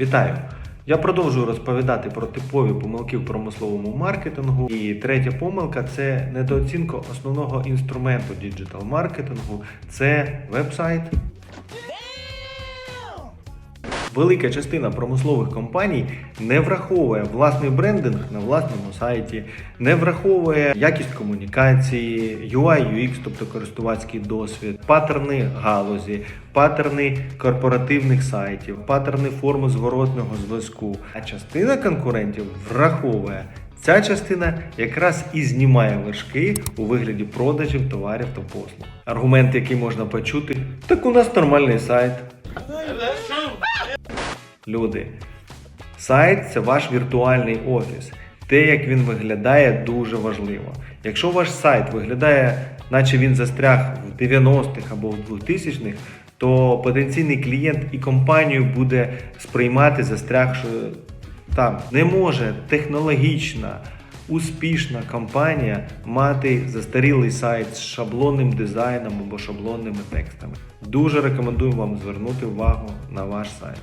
Вітаю! Я продовжую розповідати про типові помилки в промисловому маркетингу. І третя помилка це недооцінка основного інструменту діджитал маркетингу це веб-сайт. Велика частина промислових компаній не враховує власний брендинг на власному сайті, не враховує якість комунікації, UI, UX, тобто користувацький досвід, паттерни галузі, паттерни корпоративних сайтів, паттерни форми зворотного зв'язку. А частина конкурентів враховує. Ця частина якраз і знімає вершки у вигляді продажів товарів та послуг. Аргумент, який можна почути, так у нас нормальний сайт. Люди, сайт це ваш віртуальний офіс. Те, як він виглядає, дуже важливо. Якщо ваш сайт виглядає, наче він застряг в 90-х або в 2000-х, то потенційний клієнт і компанію буде сприймати застрягши там. Не може технологічна, успішна компанія мати застарілий сайт з шаблонним дизайном або шаблонними текстами. Дуже рекомендую вам звернути увагу на ваш сайт.